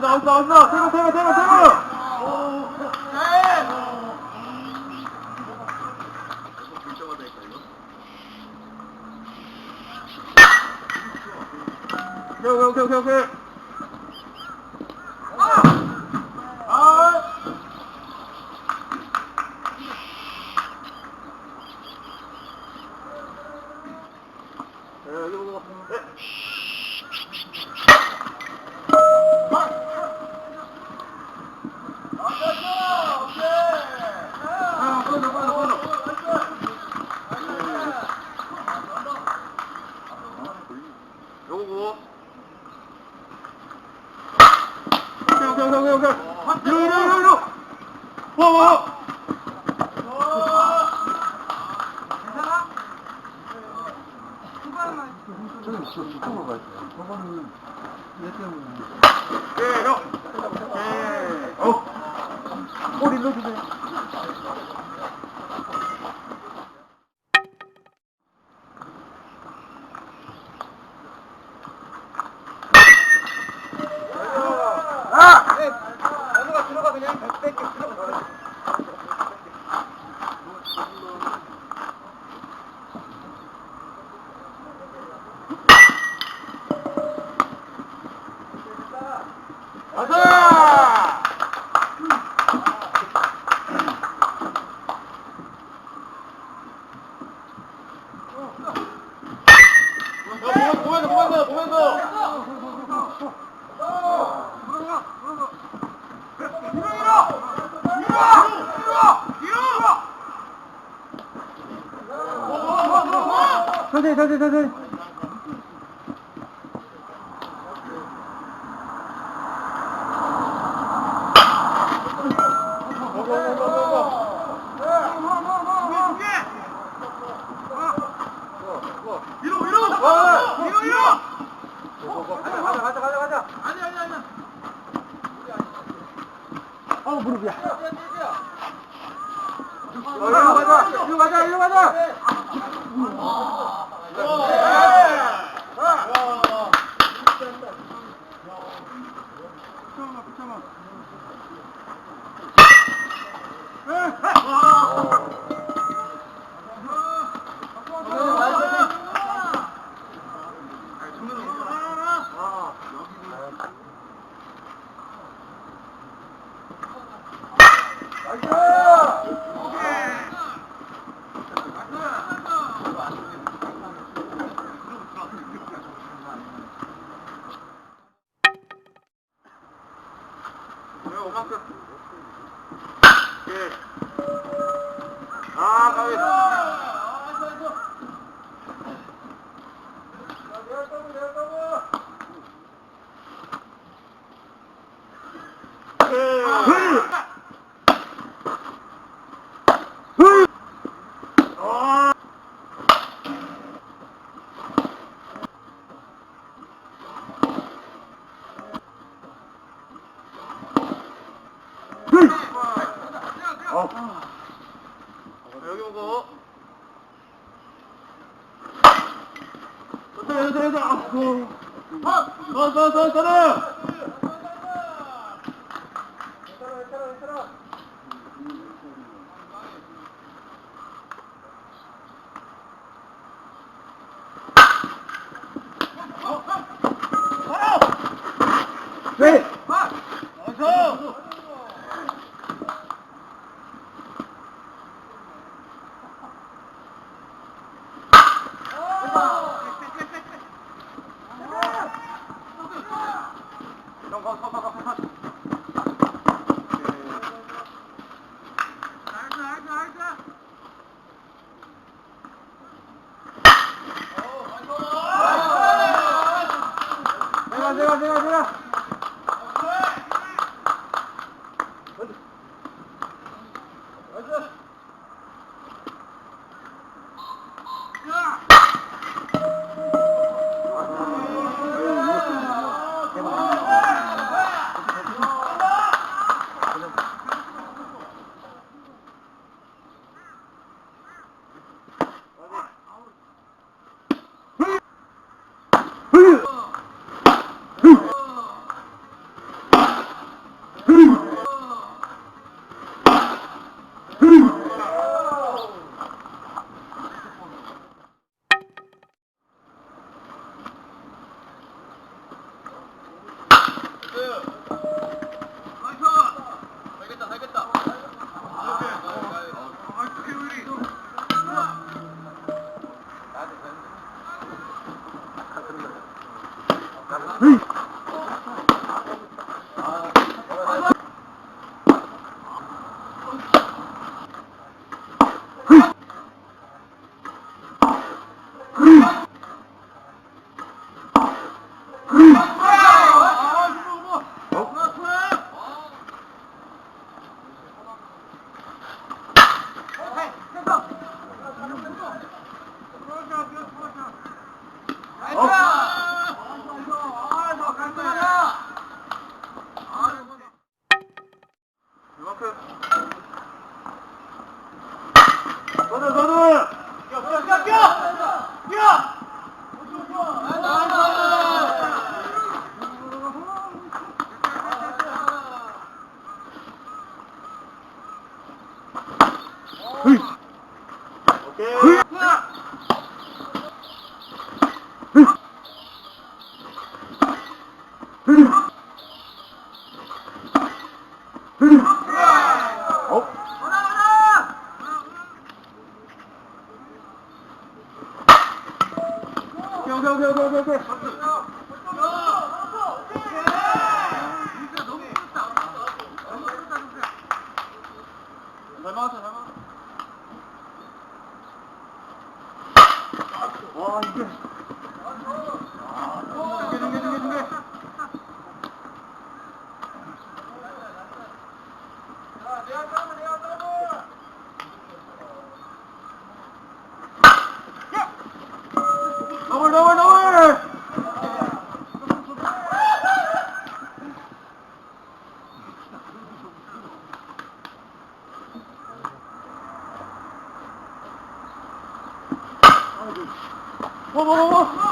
나온다, 나온다, 나온다. 태고, 태고, 태고, 태고. 오케이, 오케이, 오케이, 오케이. 아! 네, 여기 보고. 네. 아, 꺼져, 꺼져, 꺼져. 요거. 오케이, 오케이, 오케이, 오케이. 이리, 이리, 이리, 이리. 와, 와. 저는 저 저쪽으로 가야 돼요. 저거는 얘 때문에. 예, 형. 예. 어. 골 일러주세요. 아! 연우가 들어가 그냥 뺄게 들어가. 가자! 야, 보면서, 보면서, 보면서! 천천히, 천천히, 천천히. 위로 위로 위로 위로 가자 가자 가자 가자 가자 아니 아니 아니 아 무릎이야. 이리로 가자 이리로 가자 이리로 가자 붙잡아 붙잡아 예. 아. 어. 여기 보고. 됐다, 됐다, 됐다. 아이고. 더, 더, 더, 더. 네. go, go, go, go. 嗯。 오케이 오케이 오케이 오케이 오케이 오케이. 잘 막았어 잘 막았어 와 이게 중계 중계 중계 중계. おお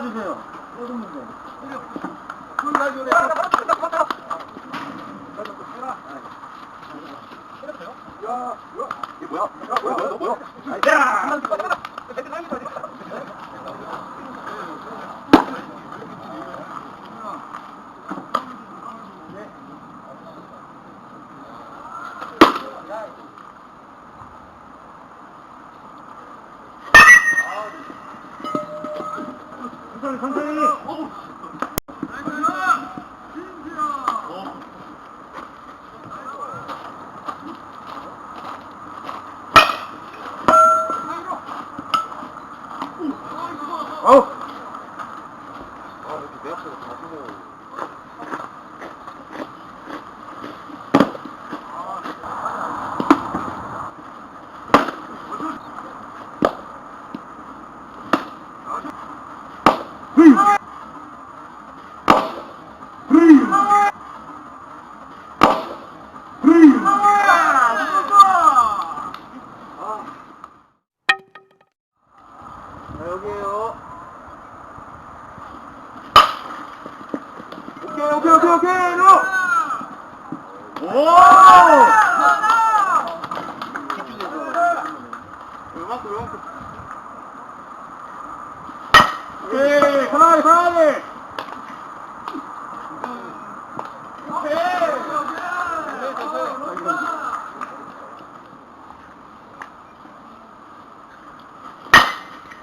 도와주세요. 떠주면 돼. 천천히 천천히.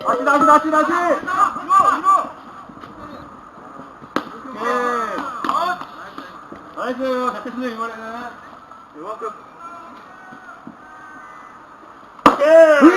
다시 다시 다시 다시. 네. 아, 나이스. 잡혔습니다 이번에는. 이만큼. 오케이.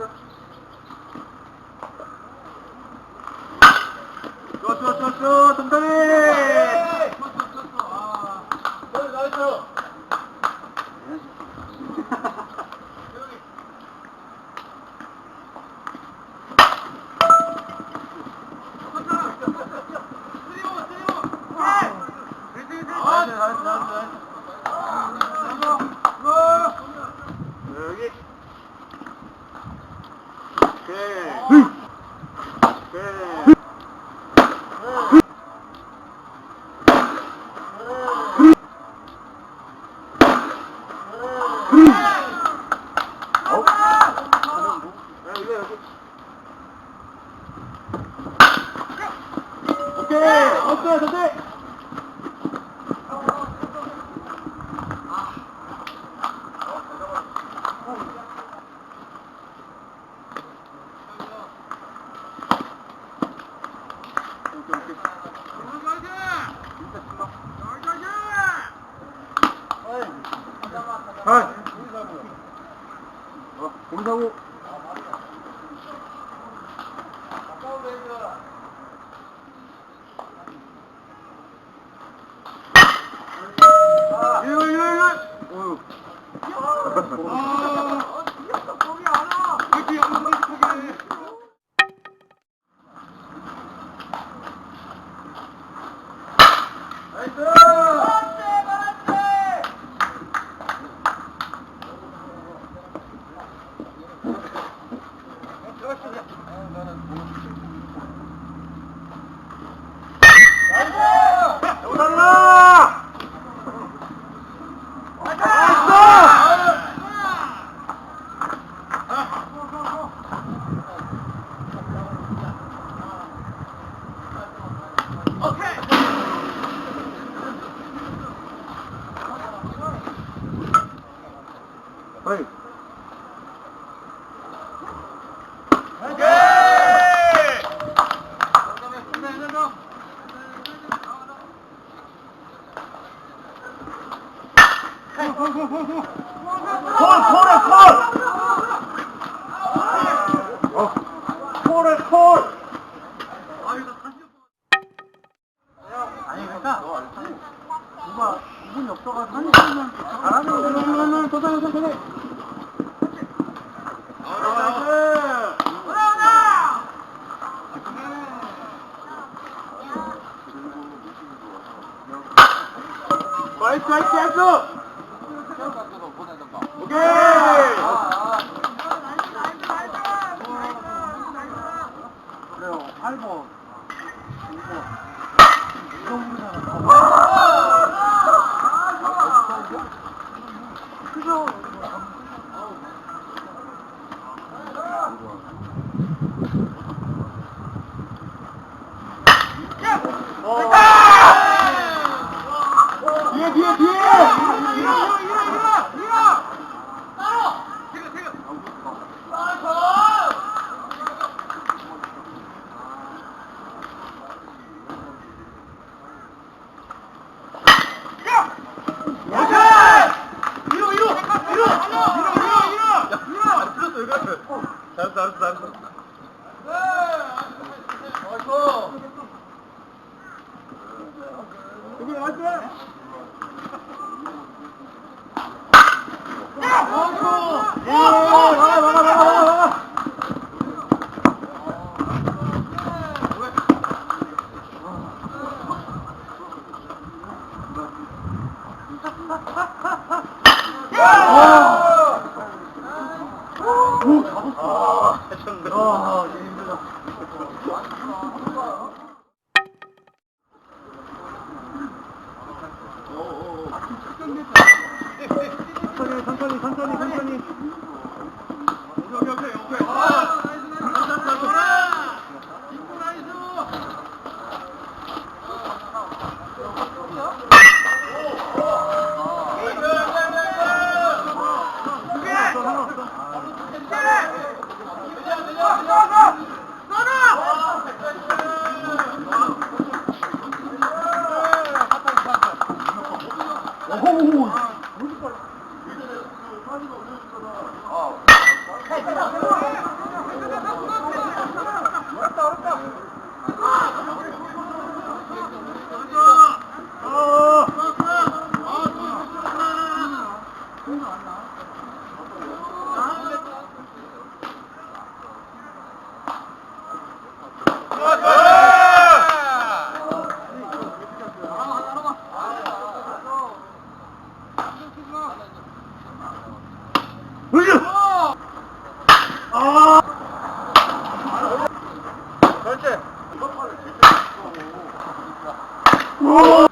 よしよしよしよし飛び飛び 어, 온다고. 아, 아, 아, 예, 예, 예. Four 잘했어 잘했어 잘했어 나이스 여기 나이스 나이스 야! 나이스! 야! 나이스! 번째. 이번 판은 제일